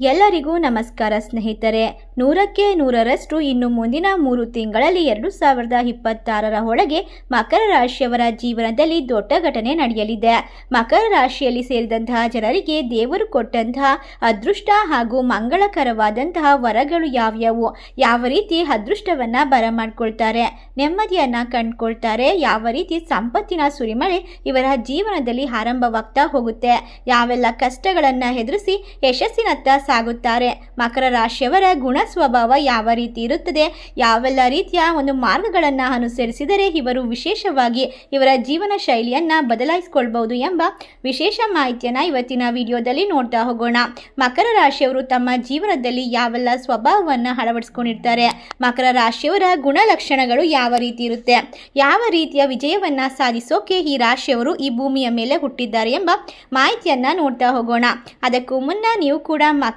ಎಲ್ಲರಿಗೂ ನಮಸ್ಕಾರ ಸ್ನೇಹಿತರೆ. ನೂರಕ್ಕೆ ನೂರರಷ್ಟು ಇನ್ನು ಮುಂದಿನ ಮೂರು ತಿಂಗಳಲ್ಲಿ ಎರಡು ಸಾವಿರದ ಇಪ್ಪತ್ತಾರರ ಒಳಗೆ ಮಕರ ರಾಶಿಯವರ ಜೀವನದಲ್ಲಿ ದೊಡ್ಡ ಘಟನೆ ನಡೆಯಲಿದೆ. ಮಕರ ರಾಶಿಯಲ್ಲಿ ಸೇರಿದಂತಹ ಜನರಿಗೆ ದೇವರು ಕೊಟ್ಟಂತಹ ಅದೃಷ್ಟ ಹಾಗೂ ಮಂಗಳಕರವಾದಂತಹ ವರಗಳು ಯಾವ್ಯಾವು? ಯಾವ ರೀತಿ ಅದೃಷ್ಟವನ್ನ ಬರಮಾಡ್ಕೊಳ್ತಾರೆ? ನೆಮ್ಮದಿಯನ್ನ ಕಂಡುಕೊಳ್ತಾರೆ? ಯಾವ ರೀತಿ ಸಂಪತ್ತಿನ ಸುರಿಮಳೆ ಇವರ ಜೀವನದಲ್ಲಿ ಆರಂಭವಾಗ್ತಾ ಹೋಗುತ್ತೆ? ಯಾವೆಲ್ಲ ಕಷ್ಟಗಳನ್ನು ಎದುರಿಸಿ ಯಶಸ್ಸಿನತ್ತ ಸಾಗುತ್ತಾರೆ. ಮಕರ ರಾಶಿಯವರ ಗುಣ ಸ್ವಭಾವ ಯಾವ ರೀತಿ ಇರುತ್ತದೆ? ಯಾವೆಲ್ಲ ರೀತಿಯ ಒಂದು ಮಾರ್ಗಗಳನ್ನು ಅನುಸರಿಸಿದರೆ ಇವರು ವಿಶೇಷವಾಗಿ ಇವರ ಜೀವನ ಶೈಲಿಯನ್ನು ಬದಲಾಯಿಸಿಕೊಳ್ಬಹುದು ಎಂಬ ವಿಶೇಷ ಮಾಹಿತಿಯನ್ನು ಇವತ್ತಿನ ವಿಡಿಯೋದಲ್ಲಿ ನೋಡ್ತಾ ಹೋಗೋಣ. ಮಕರ ರಾಶಿಯವರು ತಮ್ಮ ಜೀವನದಲ್ಲಿ ಯಾವೆಲ್ಲ ಸ್ವಭಾವವನ್ನು ಅಳವಡಿಸ್ಕೊಂಡಿರ್ತಾರೆ? ಮಕರ ರಾಶಿಯವರ ಗುಣಲಕ್ಷಣಗಳು ಯಾವ ರೀತಿ ಇರುತ್ತೆ? ಯಾವ ರೀತಿಯ ವಿಜಯವನ್ನು ಸಾಧಿಸೋಕೆ ಈ ರಾಶಿಯವರು ಈ ಭೂಮಿಯ ಮೇಲೆ ಹುಟ್ಟಿದ್ದಾರೆ ಎಂಬ ಮಾಹಿತಿಯನ್ನು ನೋಡ್ತಾ ಹೋಗೋಣ. ಅದಕ್ಕೂ ಮುನ್ನ ನೀವು ಕೂಡ ಮಕರ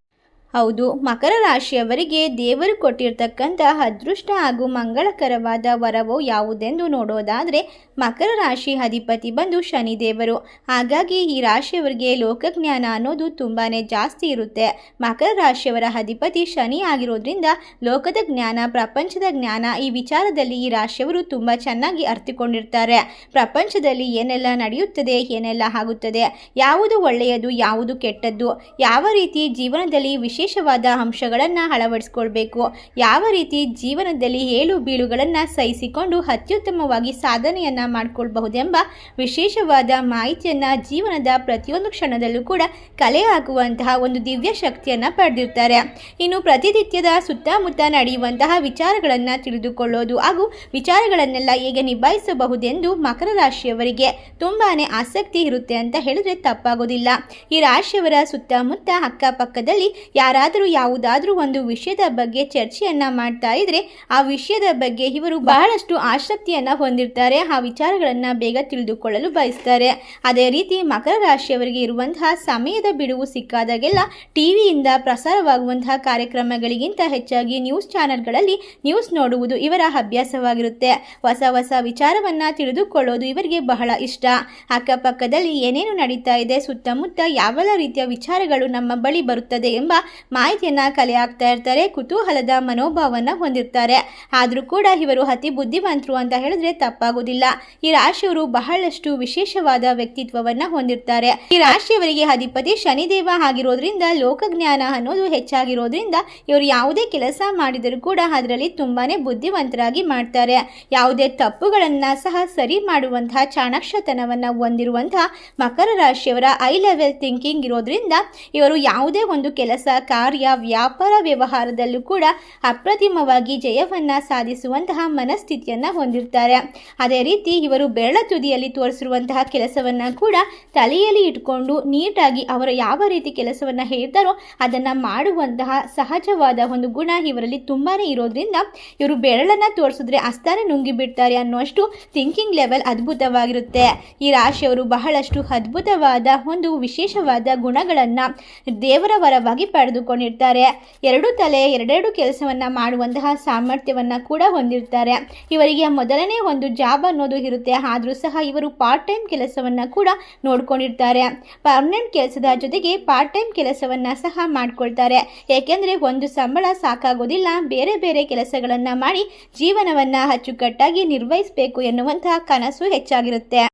ಹೌದು, ಮಕರ ರಾಶಿಯವರಿಗೆ ದೇವರು ಕೊಟ್ಟಿರ್ತಕ್ಕಂಥ ಅದೃಷ್ಟ ಹಾಗೂ ಮಂಗಳಕರವಾದ ವರವು ಯಾವುದೆಂದು ನೋಡೋದಾದರೆ ಮಕರ ರಾಶಿ ಅಧಿಪತಿ ಬಂದು ಶನಿದೇವರು. ಹಾಗಾಗಿ ಈ ರಾಶಿಯವರಿಗೆ ಲೋಕಜ್ಞಾನ ಅನ್ನೋದು ತುಂಬಾ ಜಾಸ್ತಿ ಇರುತ್ತೆ. ಮಕರ ರಾಶಿಯವರ ಅಧಿಪತಿ ಶನಿ ಆಗಿರೋದ್ರಿಂದ ಲೋಕದ ಜ್ಞಾನ, ಪ್ರಪಂಚದ ಜ್ಞಾನ ಈ ವಿಚಾರದಲ್ಲಿ ಈ ರಾಶಿಯವರು ತುಂಬ ಚೆನ್ನಾಗಿ ಅರ್ಥಿಕೊಂಡಿರ್ತಾರೆ ಪ್ರಪಂಚದಲ್ಲಿ ಏನೆಲ್ಲ ನಡೆಯುತ್ತದೆ, ಏನೆಲ್ಲ ಆಗುತ್ತದೆ, ಯಾವುದು ಒಳ್ಳೆಯದು, ಯಾವುದು ಕೆಟ್ಟದ್ದು, ಯಾವ ರೀತಿ ಜೀವನದಲ್ಲಿ ವಿಶೇಷವಾದ ಅಂಶಗಳನ್ನು ಅಳವಡಿಸ್ಕೊಳ್ಬೇಕು. ಯಾವ ರೀತಿ ಜೀವನದಲ್ಲಿ ಏಳು ಬೀಳುಗಳನ್ನು ಸಹಿಸಿಕೊಂಡು ಅತ್ಯುತ್ತಮವಾಗಿ ಸಾಧನೆಯನ್ನು ಮಾಡಿಕೊಳ್ಬಹುದೆಂಬ ವಿಶೇಷವಾದ ಮಾಹಿತಿಯನ್ನು ಜೀವನದ ಪ್ರತಿಯೊಂದು ಕ್ಷಣದಲ್ಲೂ ಕೂಡ ಕಲೆ ಹಾಕುವಂತಹ ಒಂದು ದಿವ್ಯ ಶಕ್ತಿಯನ್ನು ಪಡೆದಿರ್ತಾರೆ ಇನ್ನು ಪ್ರತಿನಿತ್ಯದ ಸುತ್ತಮುತ್ತ ನಡೆಯುವಂತಹ ವಿಚಾರಗಳನ್ನು ತಿಳಿದುಕೊಳ್ಳೋದು ಹಾಗೂ ವಿಚಾರಗಳನ್ನೆಲ್ಲ ಹೇಗೆ ನಿಭಾಯಿಸಬಹುದೆಂದು ಮಕರ ರಾಶಿಯವರಿಗೆ ತುಂಬಾನೇ ಆಸಕ್ತಿ ಇರುತ್ತೆ ಅಂತ ಹೇಳಿದ್ರೆ ತಪ್ಪಾಗೋದಿಲ್ಲ. ಈ ರಾಶಿಯವರ ಸುತ್ತಮುತ್ತ ಅಕ್ಕಪಕ್ಕದಲ್ಲಿ ಯಾರಾದರೂ ಯಾವುದಾದ್ರೂ ಒಂದು ವಿಷಯದ ಬಗ್ಗೆ ಚರ್ಚೆಯನ್ನ ಮಾಡ್ತಾ ಇದ್ರೆ ಆ ವಿಷಯದ ಬಗ್ಗೆ ಇವರು ಬಹಳಷ್ಟು ಆಸಕ್ತಿಯನ್ನ ಹೊಂದಿರ್ತಾರೆ, ಆ ವಿಚಾರಗಳನ್ನ ಬೇಗ ತಿಳಿದುಕೊಳ್ಳಲು ಬಯಸ್ತಾರೆ. ಅದೇ ರೀತಿ ಮಕರ ರಾಶಿಯವರಿಗೆ ಇರುವಂತಹ ಸಮಯದ ಬಿಡುವು ಸಿಕ್ಕಾದಾಗೆಲ್ಲ ಟಿವಿಯಿಂದ ಪ್ರಸಾರವಾಗುವಂತಹ ಕಾರ್ಯಕ್ರಮಗಳಿಗಿಂತ ಹೆಚ್ಚಾಗಿ ನ್ಯೂಸ್ ಚಾನೆಲ್ಗಳಲ್ಲಿ ನ್ಯೂಸ್ ನೋಡುವುದು ಇವರ ಅಭ್ಯಾಸವಾಗಿರುತ್ತೆ. ಹೊಸ ಹೊಸ ವಿಚಾರವನ್ನ ತಿಳಿದುಕೊಳ್ಳೋದು ಇವರಿಗೆ ಬಹಳ ಇಷ್ಟ. ಅಕ್ಕಪಕ್ಕದಲ್ಲಿ ಏನೇನು ನಡೀತಾ ಇದೆ, ಸುತ್ತಮುತ್ತ ಯಾವೆಲ್ಲ ರೀತಿಯ ವಿಚಾರಗಳು ನಮ್ಮ ಬಳಿ ಬರುತ್ತದೆ ಎಂಬ ಮಾಹಿತಿಯನ್ನ ಕಲೆ ಹಾಕ್ತಾ ಇರ್ತಾರೆ, ಕುತೂಹಲದ ಮನೋಭಾವವನ್ನು ಹೊಂದಿರ್ತಾರೆ. ಆದರೂ ಕೂಡ ಇವರು ಅತಿ ಬುದ್ಧಿವಂತರು ಅಂತ ಹೇಳಿದ್ರೆ ತಪ್ಪಾಗೋದಿಲ್ಲ. ಈ ರಾಶಿಯವರು ಬಹಳಷ್ಟು ವಿಶೇಷವಾದ ವ್ಯಕ್ತಿತ್ವವನ್ನ ಹೊಂದಿರ್ತಾರೆ. ಈ ರಾಶಿಯವರಿಗೆ ಅಧಿಪತಿ ಶನಿದೇವ ಆಗಿರೋದ್ರಿಂದ, ಲೋಕಜ್ಞಾನ ಅನ್ನೋದು ಹೆಚ್ಚಾಗಿರೋದ್ರಿಂದ ಇವರು ಯಾವುದೇ ಕೆಲಸ ಮಾಡಿದರೂ ಕೂಡ ಅದರಲ್ಲಿ ತುಂಬಾನೇ ಬುದ್ಧಿವಂತರಾಗಿ ಮಾಡ್ತಾರೆ. ಯಾವುದೇ ತಪ್ಪುಗಳನ್ನು ಸಹ ಸರಿ ಮಾಡುವಂತಹ ಚಾಣಾಕ್ಷತನವನ್ನ ಹೊಂದಿರುವಂತಹ ಮಕರ ರಾಶಿಯವರ ಐ ಲೆವೆಲ್ ಥಿಂಕಿಂಗ್ ಇರೋದ್ರಿಂದ ಇವರು ಯಾವುದೇ ಒಂದು ಕೆಲಸ ಕಾರ್ಯ ವ್ಯಾಪಾರ ವ್ಯವಹಾರದಲ್ಲೂ ಕೂಡ ಅಪ್ರತಿಮವಾಗಿ ಜಯವನ್ನು ಸಾಧಿಸುವಂತಹ ಮನಸ್ಥಿತಿಯನ್ನು ಹೊಂದಿರ್ತಾರೆ. ಅದೇ ರೀತಿ ಇವರು ಬೆರಳ ತುದಿಯಲ್ಲಿ ತೋರಿಸಿರುವಂತಹ ಕೆಲಸವನ್ನು ಕೂಡ ತಲೆಯಲ್ಲಿ ಇಟ್ಕೊಂಡು ನೀಟಾಗಿ ಅವರು ಯಾವ ರೀತಿ ಕೆಲಸವನ್ನು ಹೇಳ್ತಾರೋ ಅದನ್ನು ಮಾಡುವಂತಹ ಸಹಜವಾದ ಒಂದು ಗುಣ ಇವರಲ್ಲಿ ತುಂಬಾ ಇರೋದ್ರಿಂದ ಇವರು ಬೆರಳನ್ನು ತೋರಿಸಿದ್ರೆ ಅಸ್ತಾನೆ ನುಂಗಿ ಬಿಡ್ತಾರೆ ಅನ್ನುವಷ್ಟು ಥಿಂಕಿಂಗ್ ಲೆವೆಲ್ ಅದ್ಭುತವಾಗಿರುತ್ತೆ. ಈ ರಾಶಿಯವರು ಬಹಳಷ್ಟು ಅದ್ಭುತವಾದ ಒಂದು ವಿಶೇಷವಾದ ಗುಣಗಳನ್ನು ದೇವರ ವರವಾಗಿ ಪಡೆದುಕೊಂಡಿರ್ತಾರೆ ಎರಡು ತಲೆ, ಎರಡೆರಡು ಕೆಲಸವನ್ನು ಮಾಡುವಂತಹ ಸಾಮರ್ಥ್ಯವನ್ನು ಕೂಡ ಹೊಂದಿರ್ತಾರೆ. ಇವರಿಗೆ ಮೊದಲನೇ ಒಂದು ಜಾಬ್ ಅನ್ನೋದು ಇರುತ್ತೆ. ಆದರೂ ಸಹ ಇವರು ಪಾರ್ಟ್ ಟೈಮ್ ಕೆಲಸವನ್ನು ಕೂಡ ನೋಡ್ಕೊಂಡಿರ್ತಾರೆ. ಪರ್ಮನೆಂಟ್ ಕೆಲಸದ ಜೊತೆಗೆ ಪಾರ್ಟ್ ಟೈಮ್ ಕೆಲಸವನ್ನು ಸಹ ಮಾಡ್ಕೊಳ್ತಾರೆ. ಏಕೆಂದರೆ ಒಂದು ಸಂಬಳ ಸಾಕಾಗೋದಿಲ್ಲ. ಬೇರೆ ಬೇರೆ ಕೆಲಸಗಳನ್ನು ಮಾಡಿ ಜೀವನವನ್ನು ಅಚ್ಚುಕಟ್ಟಾಗಿ ನಿರ್ವಹಿಸಬೇಕು ಎನ್ನುವಂತಹ ಕನಸು ಹೆಚ್ಚಾಗಿರುತ್ತೆ.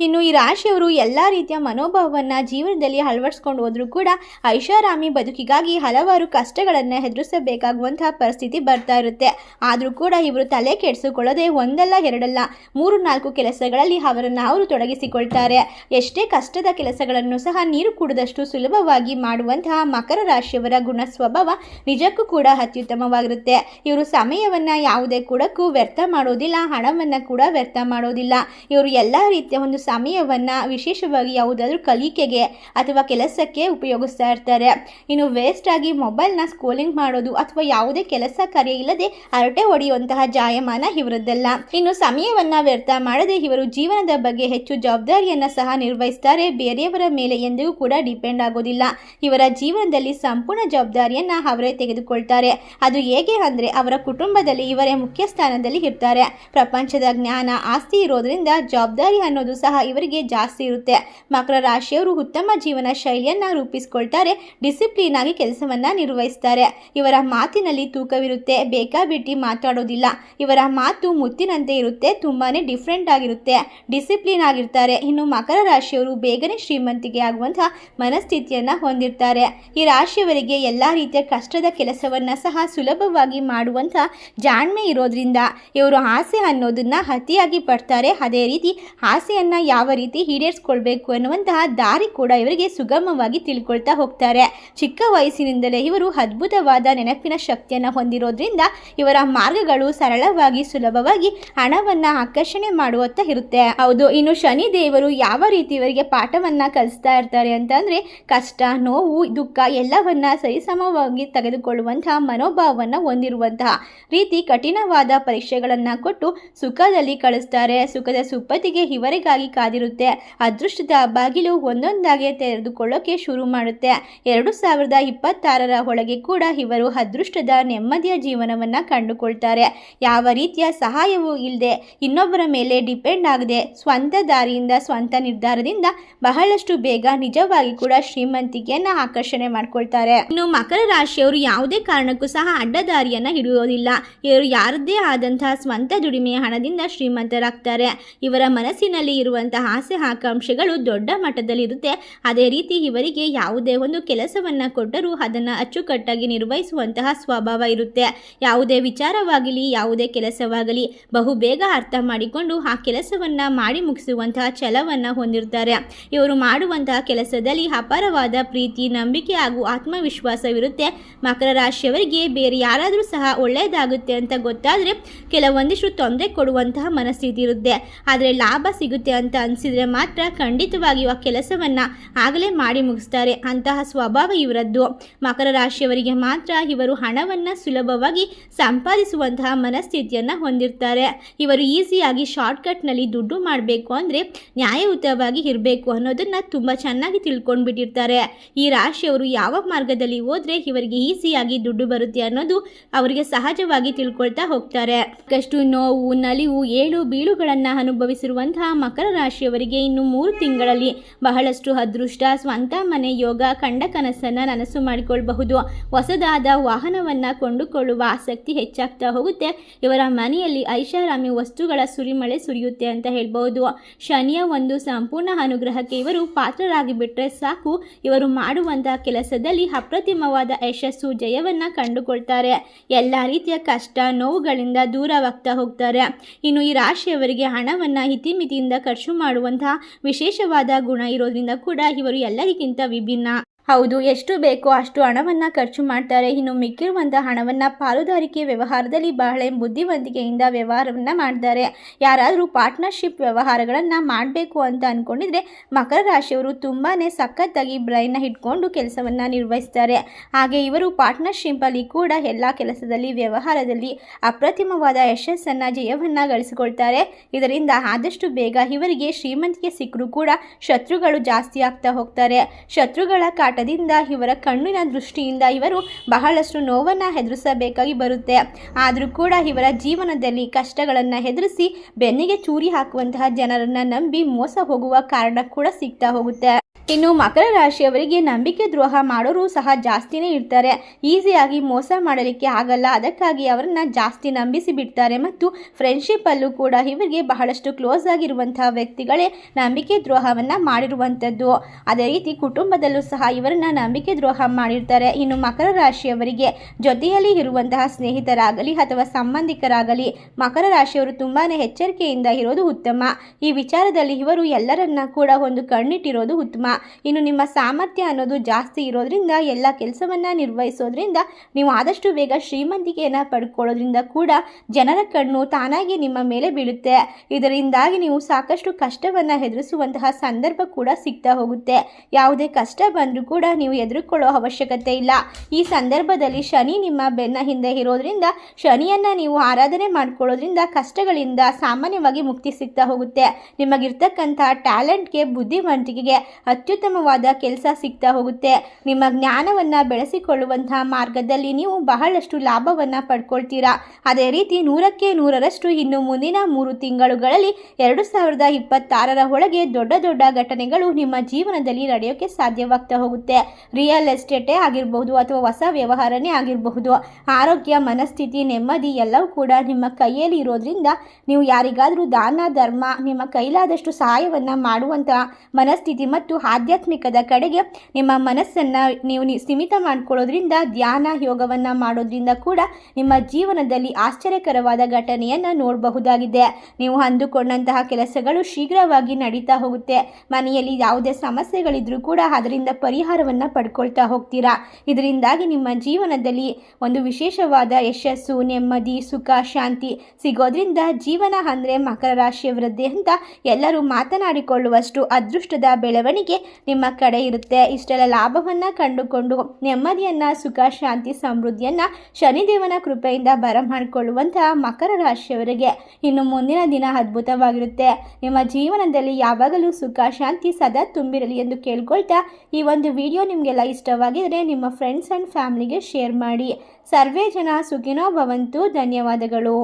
ಇನ್ನು ಈ ರಾಶಿಯವರು ಎಲ್ಲ ರೀತಿಯ ಮನೋಭಾವವನ್ನು ಜೀವನದಲ್ಲಿ ಅಳವಡಿಸ್ಕೊಂಡು ಹೋದರೂ ಕೂಡ ಐಷಾರಾಮಿ ಬದುಕಿಗಾಗಿ ಹಲವಾರು ಕಷ್ಟಗಳನ್ನು ಎದುರಿಸಬೇಕಾಗುವಂತಹ ಪರಿಸ್ಥಿತಿ ಬರ್ತಾ ಇರುತ್ತೆ. ಆದರೂ ಕೂಡ ಇವರು ತಲೆ ಕೆಡಿಸಿಕೊಳ್ಳದೆ ಒಂದಲ್ಲ ಎರಡಲ್ಲ, ಮೂರು ನಾಲ್ಕು ಕೆಲಸಗಳಲ್ಲಿ ಅವರನ್ನು ಅವರು ತೊಡಗಿಸಿಕೊಳ್ತಾರೆ. ಎಷ್ಟೇ ಕಷ್ಟದ ಕೆಲಸಗಳನ್ನು ಸಹ ನೀರು ಕುಡಿದಷ್ಟು ಸುಲಭವಾಗಿ ಮಾಡುವಂತಹ ಮಕರ ರಾಶಿಯವರ ಗುಣ ಸ್ವಭಾವ ನಿಜಕ್ಕೂ ಕೂಡ ಅತ್ಯುತ್ತಮವಾಗಿರುತ್ತೆ. ಇವರು ಸಮಯವನ್ನು ಯಾವುದೇ ಕೂಡಕ್ಕೂ ವ್ಯರ್ಥ ಮಾಡೋದಿಲ್ಲ, ಹಣವನ್ನು ಕೂಡ ವ್ಯರ್ಥ ಮಾಡೋದಿಲ್ಲ. ಇವರು ಎಲ್ಲ ರೀತಿಯ ಒಂದು ಸಮಯವನ್ನ ವಿಶೇಷವಾಗಿ ಯಾವುದಾದ್ರೂ ಕಲಿಕೆಗೆ ಅಥವಾ ಕೆಲಸಕ್ಕೆ ಉಪಯೋಗಿಸ್ತಾ ಇರ್ತಾರೆ. ಇನ್ನು ವೇಸ್ಟ್ ಆಗಿ ಮೊಬೈಲ್ನ ಸ್ಕೋಲಿಂಗ್ ಮಾಡೋದು ಅಥವಾ ಯಾವುದೇ ಕೆಲಸ ಕಾರ್ಯ ಇಲ್ಲದೆ ಹರಟೆ ಹೊಡೆಯುವಂತಹ ಜಾಯಮಾನ ಇವರದ್ದಲ್ಲ. ಇನ್ನು ಸಮಯವನ್ನ ವ್ಯರ್ಥ ಮಾಡದೆ ಇವರು ಜೀವನದ ಬಗ್ಗೆ ಹೆಚ್ಚು ಜವಾಬ್ದಾರಿಯನ್ನ ಸಹ ನಿರ್ವಹಿಸ್ತಾರೆ. ಬೇರೆಯವರ ಮೇಲೆ ಎಂದಿಗೂ ಕೂಡ ಡಿಪೆಂಡ್ ಆಗೋದಿಲ್ಲ. ಇವರ ಜೀವನದಲ್ಲಿ ಸಂಪೂರ್ಣ ಜವಾಬ್ದಾರಿಯನ್ನ ಅವರೇ ತೆಗೆದುಕೊಳ್ತಾರೆ. ಅದು ಹೇಗೆ ಅಂದರೆ ಅವರ ಕುಟುಂಬದಲ್ಲಿ ಇವರೇ ಮುಖ್ಯ ಸ್ಥಾನದಲ್ಲಿ ಇರ್ತಾರೆ. ಪ್ರಪಂಚದ ಜ್ಞಾನ, ಆಸ್ತಿ ಇರೋದ್ರಿಂದ ಜವಾಬ್ದಾರಿ ಅನ್ನೋದು ಸಹ ಇವರಿಗೆ ಜಾಸ್ತಿ ಇರುತ್ತೆ. ಮಕರ ರಾಶಿಯವರು ಉತ್ತಮ ಜೀವನ ಶೈಲಿಯನ್ನ ರೂಪಿಸಿಕೊಳ್ತಾರೆ. ಡಿಸಿಪ್ಲಿನ್ ಆಗಿ ಕೆಲಸವನ್ನ ನಿರ್ವಹಿಸ್ತಾರೆ. ಇವರ ಮಾತಿನಲ್ಲಿ ತೂಕವಿರುತ್ತೆ. ಬೇಕಾಬಿಟ್ಟಿ ಮಾತಾಡೋದಿಲ್ಲ. ಇವರ ಮಾತು ಮುತ್ತಿನಂತೆ ಇರುತ್ತೆ. ತುಂಬಾನೇ ಡಿಫ್ರೆಂಟ್ ಆಗಿರುತ್ತೆ. ಡಿಸಿಪ್ಲಿನ್ ಆಗಿರ್ತಾರೆ. ಇನ್ನು ಮಕರ ರಾಶಿಯವರು ಬೇಗನೆ ಶ್ರೀಮಂತಿಗೆ ಆಗುವಂತಹ ಮನಸ್ಥಿತಿಯನ್ನ ಹೊಂದಿರ್ತಾರೆ. ಈ ರಾಶಿಯವರಿಗೆ ಎಲ್ಲ ರೀತಿಯ ಕಷ್ಟದ ಕೆಲಸವನ್ನ ಸಹ ಸುಲಭವಾಗಿ ಮಾಡುವಂಥ ಜಾಣ್ಮೆ ಇರೋದ್ರಿಂದ ಇವರು ಆಸೆ ಅನ್ನೋದನ್ನ ಅತಿಯಾಗಿ ಪಡ್ತಾರೆ. ಅದೇ ರೀತಿ ಆಸೆಯನ್ನ ಯಾವ ರೀತಿ ಈಡೇರಿಸ್ಕೊಳ್ಬೇಕು ಅನ್ನುವಂತಹ ದಾರಿ ಕೂಡ ಇವರಿಗೆ ಸುಗಮವಾಗಿ ತಿಳ್ಕೊಳ್ತಾ ಹೋಗ್ತಾರೆ. ಚಿಕ್ಕ ವಯಸ್ಸಿನಿಂದಲೇ ಇವರು ಅದ್ಭುತವಾದ ನೆನಪಿನ ಶಕ್ತಿಯನ್ನು ಹೊಂದಿರೋದ್ರಿಂದ ಇವರ ಮಾರ್ಗಗಳು ಸರಳವಾಗಿ, ಸುಲಭವಾಗಿ ಹಣವನ್ನ ಆಕರ್ಷಣೆ ಮಾಡುವತ್ತ ಇರುತ್ತೆ. ಹೌದು, ಇನ್ನು ಶನಿ ದೇವರು ಯಾವ ರೀತಿ ಇವರಿಗೆ ಪಾಠವನ್ನ ಕಲಿಸ್ತಾ ಇರ್ತಾರೆ ಅಂತಂದ್ರೆ ಕಷ್ಟ, ನೋವು, ದುಃಖ ಎಲ್ಲವನ್ನ ಸರಿಸಮವಾಗಿ ತೆಗೆದುಕೊಳ್ಳುವಂತಹ ಮನೋಭಾವವನ್ನು ಹೊಂದಿರುವಂತಹ ರೀತಿ ಕಠಿಣವಾದ ಪರೀಕ್ಷೆಗಳನ್ನು ಕೊಟ್ಟು ಸುಖದಲ್ಲಿ ಕಳಿಸ್ತಾರೆ. ಸುಖದ ಸುಪ್ಪತ್ತಿಗೆ ಇವರಿಗಾಗಿ ಕಾದಿರುತ್ತೆ. ಅದೃಷ್ಟದ ಬಾಗಿಲು ಒಂದೊಂದಾಗಿ ತೆರೆದುಕೊಳ್ಳೋಕೆ ಶುರು ಮಾಡುತ್ತೆ. ಎರಡು ಸಾವಿರದ ಇಪ್ಪತ್ತಾರರ ಒಳಗೆ ಕೂಡ ಇವರು ಅದೃಷ್ಟದ ನೆಮ್ಮದಿಯ ಜೀವನವನ್ನ ಕಂಡುಕೊಳ್ತಾರೆ. ಯಾವ ರೀತಿಯ ಸಹಾಯವೂ ಇಲ್ಲದೆ ಇನ್ನೊಬ್ಬರ ಮೇಲೆ ಡಿಪೆಂಡ್ ಆಗದೆ ಸ್ವಂತ ದಾರಿಯಿಂದ, ಸ್ವಂತ ನಿರ್ಧಾರದಿಂದ ಬಹಳಷ್ಟು ಬೇಗ ನಿಜವಾಗಿ ಕೂಡ ಶ್ರೀಮಂತಿಕೆಯನ್ನ ಆಕರ್ಷಣೆ ಮಾಡ್ಕೊಳ್ತಾರೆ. ಇನ್ನು ಮಕರ ರಾಶಿಯವರು ಯಾವುದೇ ಕಾರಣಕ್ಕೂ ಸಹ ಅಡ್ಡದಾರಿಯನ್ನು ಹಿಡಿಯೋದಿಲ್ಲ. ಇವರು ಯಾರದ್ದೇ ಆದಂತಹ ಸ್ವಂತ ದುಡಿಮೆಯ ಹಣದಿಂದ ಶ್ರೀಮಂತರಾಗ್ತಾರೆ. ಇವರ ಮನಸ್ಸಿನಲ್ಲಿ ಇರುವಂತಹ ಆಸೆ ಆಕಾಂಕ್ಷೆಗಳು ದೊಡ್ಡ ಮಟ್ಟದಲ್ಲಿರುತ್ತೆ. ಅದೇ ರೀತಿ ಇವರಿಗೆ ಯಾವುದೇ ಒಂದು ಕೆಲಸವನ್ನು ಕೊಟ್ಟರೂ ಅದನ್ನು ಅಚ್ಚುಕಟ್ಟಾಗಿ ನಿರ್ವಹಿಸುವಂತಹ ಸ್ವಭಾವ ಇರುತ್ತೆ. ಯಾವುದೇ ವಿಚಾರವಾಗಲಿ, ಯಾವುದೇ ಕೆಲಸವಾಗಲಿ ಬಹುಬೇಗ ಅರ್ಥ ಮಾಡಿಕೊಂಡು ಆ ಕೆಲಸವನ್ನು ಮಾಡಿ ಮುಗಿಸುವಂತಹ ಛಲವನ್ನು ಹೊಂದಿರ್ತಾರೆ. ಇವರು ಮಾಡುವಂತಹ ಕೆಲಸದಲ್ಲಿ ಅಪಾರವಾದ ಪ್ರೀತಿ, ನಂಬಿಕೆ ಹಾಗೂ ಆತ್ಮವಿಶ್ವಾಸವಿರುತ್ತೆ. ಮಕರ ರಾಶಿಯವರಿಗೆ ಬೇರೆ ಯಾರಾದರೂ ಸಹ ಒಳ್ಳೆಯದಾಗುತ್ತೆ ಅಂತ ಗೊತ್ತಾದರೆ ಕೆಲವೊಂದಿಷ್ಟು ತೊಂದರೆ ಕೊಡುವಂತಹ ಮನಸ್ಥಿತಿ ಇರುತ್ತೆ. ಆದರೆ ಲಾಭ ಸಿಗುತ್ತೆ ಅಂತ ಅನಿಸಿದರೆ ಮಾತ್ರ ಖಂಡಿತವಾಗಿಯೂ ಆ ಕೆಲಸವನ್ನು ಆಗಲೇ ಮಾಡಿ ಮುಗಿಸ್ತಾರೆ. ಅಂತಹ ಸ್ವಭಾವ ಇವರದ್ದು. ಮಕರ ರಾಶಿಯವರಿಗೆ ಮಾತ್ರ ಇವರು ಹಣವನ್ನು ಸುಲಭವಾಗಿ ಸಂಪಾದಿಸುವಂತಹ ಮನಸ್ಥಿತಿಯನ್ನು ಹೊಂದಿರ್ತಾರೆ. ಇವರು ಈಸಿಯಾಗಿ ಶಾರ್ಟ್ಕಟ್ನಲ್ಲಿ ದುಡ್ಡು ಮಾಡಬೇಕು ಅಂದರೆ ನ್ಯಾಯಯುತವಾಗಿ ಇರಬೇಕು ಅನ್ನೋದನ್ನು ತುಂಬ ಚೆನ್ನಾಗಿ ತಿಳ್ಕೊಂಡ್ಬಿಟ್ಟಿರ್ತಾರೆ. ಈ ರಾಶಿಯವರು ಯಾವ ಮಾರ್ಗದಲ್ಲಿ ಹೋದರೆ ಇವರಿಗೆ ಈಸಿಯಾಗಿ ದುಡ್ಡು ಬರುತ್ತೆ ಅನ್ನೋದು ಅವರಿಗೆ ಸಹಜವಾಗಿ ತಿಳ್ಕೊಳ್ತಾ ಹೋಗ್ತಾರೆ. ಕಷ್ಟು ನೋವು, ನಲಿವು, ಏಳು ಬೀಳುಗಳನ್ನು ಅನುಭವಿಸಿರುವಂತಹ ಮಕರ ರಾಶಿಯವರಿಗೆ ಇನ್ನು ಮೂರು ತಿಂಗಳಲ್ಲಿ ಬಹಳಷ್ಟು ಅದೃಷ್ಟ, ಸ್ವಂತ ಮನೆ, ಯೋಗ, ಕಂಡ ಕನಸನ್ನು ನನಸು ಮಾಡಿಕೊಳ್ಳಬಹುದು ಹೊಸದಾದ ವಾಹನವನ್ನು ಕೊಂಡುಕೊಳ್ಳುವ ಆಸಕ್ತಿ ಹೆಚ್ಚಾಗ್ತಾ ಹೋಗುತ್ತೆ. ಇವರ ಮನೆಯಲ್ಲಿ ಐಷಾರಾಮಿ ವಸ್ತುಗಳ ಸುರಿಮಳೆ ಸುರಿಯುತ್ತೆ ಅಂತ ಹೇಳ್ಬಹುದು. ಶನಿಯ ಒಂದು ಸಂಪೂರ್ಣ ಅನುಗ್ರಹಕ್ಕೆ ಇವರು ಪಾತ್ರರಾಗಿ ಬಿಟ್ಟರೆ ಸಾಕು. ಇವರು ಮಾಡುವಂತಹ ಕೆಲಸದಲ್ಲಿ ಅಪ್ರತಿಮವಾದ ಯಶಸ್ಸು, ಜಯವನ್ನ ಕಂಡುಕೊಳ್ತಾರೆ. ಎಲ್ಲ ರೀತಿಯ ಕಷ್ಟ, ನೋವುಗಳಿಂದ ದೂರವಾಗ್ತಾ ಹೋಗ್ತಾರೆ. ಇನ್ನು ಈ ರಾಶಿಯವರಿಗೆ ಹಣವನ್ನ ಇತಿಮಿತಿಯಿಂದ ಖರ್ಚು ಮಾಡುವಂತಹ ವಿಶೇಷವಾದ ಗುಣ ಇರೋದ್ರಿಂದ ಕೂಡ ಇವರು ಎಲ್ಲರಿಗಿಂತ ವಿಭಿನ್ನ. ಹೌದು, ಎಷ್ಟು ಬೇಕೋ ಅಷ್ಟು ಹಣವನ್ನು ಖರ್ಚು ಮಾಡ್ತಾರೆ. ಇನ್ನು ಮಿಕ್ಕಿರುವಂಥ ಹಣವನ್ನು ಪಾಲುದಾರಿಕೆ ವ್ಯವಹಾರದಲ್ಲಿ ಬಹಳ ಬುದ್ಧಿವಂತಿಕೆಯಿಂದ ವ್ಯವಹಾರವನ್ನು ಮಾಡ್ತಾರೆ. ಯಾರಾದರೂ ಪಾರ್ಟ್ನರ್ಶಿಪ್ ವ್ಯವಹಾರಗಳನ್ನು ಮಾಡಬೇಕು ಅಂತ ಅಂದ್ಕೊಂಡಿದ್ರೆ ಮಕರ ರಾಶಿಯವರು ತುಂಬಾ ಸಖತ್ತಾಗಿ ಬ್ರೈನ್ನ ಇಟ್ಕೊಂಡು ಕೆಲಸವನ್ನು ನಿರ್ವಹಿಸ್ತಾರೆ. ಹಾಗೆ ಇವರು ಪಾರ್ಟ್ನರ್ಶಿಪ್ಪಲ್ಲಿ ಕೂಡ ಎಲ್ಲ ಕೆಲಸದಲ್ಲಿ, ವ್ಯವಹಾರದಲ್ಲಿ ಅಪ್ರತಿಮವಾದ ಯಶಸ್ಸನ್ನು, ಜಯವನ್ನು ಗಳಿಸಿಕೊಳ್ತಾರೆ. ಇದರಿಂದ ಆದಷ್ಟು ಬೇಗ ಇವರಿಗೆ ಶ್ರೀಮಂತಿಕೆ ಸಿಕ್ಕರೂ ಕೂಡ ಶತ್ರುಗಳು ಜಾಸ್ತಿ ಆಗ್ತಾ ಹೋಗ್ತಾರೆ. ಶತ್ರುಗಳ ಕಾಟದಿಂದ ಇವರ ಕಣ್ಣಿನ ದೃಷ್ಟಿಯಿಂದ ಇವರು ಬಹಳಷ್ಟು ನೋವನ್ನು ಎದುರಿಸಬೇಕಾಗಿ ಬರುತ್ತೆ. ಆದರೂ ಕೂಡ ಇವರ ಜೀವನದಲ್ಲಿ ಕಷ್ಟಗಳನ್ನು ಎದುರಿಸಿ ಬೆನ್ನಿಗೆ ಚೂರಿ ಹಾಕುವಂತಹ ಜನರನ್ನು ನಂಬಿ ಮೋಸ ಹೋಗುವ ಕಾರಣ ಕೂಡ ಸಿಗ್ತಾ ಹೋಗುತ್ತೆ. ಇನ್ನು ಮಕರ ರಾಶಿಯವರಿಗೆ ನಂಬಿಕೆ ದ್ರೋಹ ಮಾಡೋರು ಸಹ ಜಾಸ್ತಿನೇ ಇರ್ತಾರೆ. ಈಸಿಯಾಗಿ ಮೋಸ ಮಾಡಲಿಕ್ಕೆ ಆಗಲ್ಲ. ಅದಕ್ಕಾಗಿ ಅವರನ್ನ ಜಾಸ್ತಿ ನಂಬಿಸಿ ಬಿಡ್ತಾರೆ. ಮತ್ತು ಫ್ರೆಂಡ್ಶಿಪ್ಪಲ್ಲೂ ಕೂಡ ಇವರಿಗೆ ಬಹಳಷ್ಟು ಕ್ಲೋಸ್ ಆಗಿರುವಂತಹ ವ್ಯಕ್ತಿಗಳೇ ನಂಬಿಕೆ ದ್ರೋಹವನ್ನು ಮಾಡಿರುವಂಥದ್ದು. ಅದೇ ರೀತಿ ಕುಟುಂಬದಲ್ಲೂ ಸಹ ಇವರನ್ನ ನಂಬಿಕೆ ದ್ರೋಹ ಮಾಡಿರ್ತಾರೆ. ಇನ್ನು ಮಕರ ರಾಶಿಯವರಿಗೆ ಜೊತೆಯಲ್ಲಿ ಇರುವಂತಹ ಸ್ನೇಹಿತರಾಗಲಿ ಅಥವಾ ಸಂಬಂಧಿಕರಾಗಲಿ ಮಕರ ರಾಶಿಯವರು ತುಂಬಾ ಎಚ್ಚರಿಕೆಯಿಂದ ಇರೋದು ಉತ್ತಮ. ಈ ವಿಚಾರದಲ್ಲಿ ಇವರು ಎಲ್ಲರನ್ನ ಕೂಡ ಒಂದು ಕಣ್ಣಿಟ್ಟಿರೋದು ಉತ್ತಮ. ಇನ್ನು ನಿಮ್ಮ ಸಾಮರ್ಥ್ಯ ಅನ್ನೋದು ಜಾಸ್ತಿ ಇರೋದ್ರಿಂದ ಎಲ್ಲ ಕೆಲಸವನ್ನು ನಿರ್ವಹಿಸೋದ್ರಿಂದ ನೀವು ಆದಷ್ಟು ಬೇಗ ಶ್ರೀಮಂತಿಕೆಯನ್ನು ಪಡ್ಕೊಳ್ಳೋದ್ರಿಂದ ಕೂಡ ಜನರ ಕಣ್ಣು ತಾನಾಗಿ ನಿಮ್ಮ ಮೇಲೆ ಬೀಳುತ್ತೆ. ಇದರಿಂದಾಗಿ ನೀವು ಸಾಕಷ್ಟು ಕಷ್ಟವನ್ನು ಎದುರಿಸುವಂತಹ ಸಂದರ್ಭ ಕೂಡ ಸಿಗ್ತಾ ಹೋಗುತ್ತೆ. ಯಾವುದೇ ಕಷ್ಟ ಬಂದರೂ ಕೂಡ ನೀವು ಎದುರುಕೊಳ್ಳೋ ಅವಶ್ಯಕತೆ ಇಲ್ಲ. ಈ ಸಂದರ್ಭದಲ್ಲಿ ಶನಿ ನಿಮ್ಮ ಬೆನ್ನ ಹಿಂದೆ ಇರೋದ್ರಿಂದ ಶನಿಯನ್ನು ನೀವು ಆರಾಧನೆ ಮಾಡ್ಕೊಳ್ಳೋದ್ರಿಂದ ಕಷ್ಟಗಳಿಂದ ಸಾಮಾನ್ಯವಾಗಿ ಮುಕ್ತಿ ಸಿಗ್ತಾ ಹೋಗುತ್ತೆ. ನಿಮಗಿರ್ತಕ್ಕಂಥ ಟ್ಯಾಲೆಂಟ್ಗೆ ಬುದ್ಧಿವಂತಿಕೆಗೆ ಅತ್ಯುತ್ತಮವಾದ ಕೆಲಸ ಸಿಗ್ತಾ ಹೋಗುತ್ತೆ. ನಿಮ್ಮ ಜ್ಞಾನವನ್ನು ಬೆಳೆಸಿಕೊಳ್ಳುವಂತಹ ಮಾರ್ಗದಲ್ಲಿ ನೀವು ಬಹಳಷ್ಟು ಲಾಭವನ್ನು ಪಡ್ಕೊಳ್ತೀರಾ. ಅದೇ ರೀತಿ ನೂರಕ್ಕೆ ನೂರರಷ್ಟು ಇನ್ನು ಮುಂದಿನ ಮೂರು ತಿಂಗಳುಗಳಲ್ಲಿ ಎರಡು ಸಾವಿರದ ಇಪ್ಪತ್ತಾರರ ಒಳಗೆ ದೊಡ್ಡ ದೊಡ್ಡ ಘಟನೆಗಳು ನಿಮ್ಮ ಜೀವನದಲ್ಲಿ ನಡೆಯೋಕ್ಕೆ ಸಾಧ್ಯವಾಗ್ತಾ ಹೋಗುತ್ತೆ. ರಿಯಲ್ ಎಸ್ಟೇಟೇ ಆಗಿರಬಹುದು ಅಥವಾ ಹೊಸ ವ್ಯವಹಾರನೇ ಆಗಿರಬಹುದು. ಆರೋಗ್ಯ, ಮನಸ್ಥಿತಿ, ನೆಮ್ಮದಿ ಎಲ್ಲವೂ ಕೂಡ ನಿಮ್ಮ ಕೈಯಲ್ಲಿ ಇರೋದ್ರಿಂದ ನೀವು ಯಾರಿಗಾದರೂ ದಾನ, ಧರ್ಮ, ನಿಮ್ಮ ಕೈಲಾದಷ್ಟು ಸಹಾಯವನ್ನು ಮಾಡುವಂತಹ ಮನಸ್ಥಿತಿ ಮತ್ತು ಆಧ್ಯಾತ್ಮಿಕದ ಕಡೆಗೆ ನಿಮ್ಮ ಮನಸ್ಸನ್ನು ನೀವು ಸೀಮಿತ ಮಾಡಿಕೊಳ್ಳೋದ್ರಿಂದ ಧ್ಯಾನ, ಯೋಗವನ್ನು ಮಾಡೋದ್ರಿಂದ ಕೂಡ ನಿಮ್ಮ ಜೀವನದಲ್ಲಿ ಆಶ್ಚರ್ಯಕರವಾದ ಘಟನೆಯನ್ನು ನೋಡಬಹುದಾಗಿದೆ. ನೀವು ಅಂದುಕೊಂಡಂತಹ ಕೆಲಸಗಳು ಶೀಘ್ರವಾಗಿ ನಡೀತಾ ಹೋಗುತ್ತೆ. ಮನೆಯಲ್ಲಿ ಯಾವುದೇ ಸಮಸ್ಯೆಗಳಿದ್ರೂ ಕೂಡ ಅದರಿಂದ ಪರಿಹಾರವನ್ನು ಪಡ್ಕೊಳ್ತಾ ಹೋಗ್ತೀರಾ? ಇದರಿಂದಾಗಿ ನಿಮ್ಮ ಜೀವನದಲ್ಲಿ ಒಂದು ವಿಶೇಷವಾದ ಯಶಸ್ಸು, ನೆಮ್ಮದಿ, ಸುಖ, ಶಾಂತಿ ಸಿಗೋದ್ರಿಂದ ಜೀವನ ಅಂದರೆ ಮಕರ ರಾಶಿಯವರದ್ದೇ ಅಂತ ಎಲ್ಲರೂ ಮಾತನಾಡಿಕೊಳ್ಳುವಷ್ಟು ಅದೃಷ್ಟದ ಬೆಳವಣಿಗೆ ನಿಮ್ಮ ಕಡೆ ಇರುತ್ತೆ. ಇಷ್ಟೆಲ್ಲ ಲಾಭವನ್ನು ಕಂಡುಕೊಂಡು ನೆಮ್ಮದಿಯನ್ನು, ಸುಖ, ಶಾಂತಿ, ಸಮೃದ್ಧಿಯನ್ನು ಶನಿದೇವನ ಕೃಪೆಯಿಂದ ಬರಮಾಡಿಕೊಳ್ಳುವಂತಹ ಮಕರ ರಾಶಿಯವರಿಗೆ ಇನ್ನು ಮುಂದಿನ ದಿನ ಅದ್ಭುತವಾಗಿರುತ್ತೆ. ನಿಮ್ಮ ಜೀವನದಲ್ಲಿ ಯಾವಾಗಲೂ ಸುಖ, ಶಾಂತಿ ಸದಾ ತುಂಬಿರಲಿ ಎಂದು ಕೇಳ್ಕೊಳ್ತಾ ಈ ಒಂದು ವಿಡಿಯೋ ನಿಮಗೆಲ್ಲ ಇಷ್ಟವಾಗಿದ್ದರೆ ನಿಮ್ಮ ಫ್ರೆಂಡ್ಸ್ ಆ್ಯಂಡ್ ಫ್ಯಾಮಿಲಿಗೆ ಶೇರ್ ಮಾಡಿ. ಸರ್ವೇ ಜನ ಸುಖಿನೋ ಭವಂತು. ಧನ್ಯವಾದಗಳು.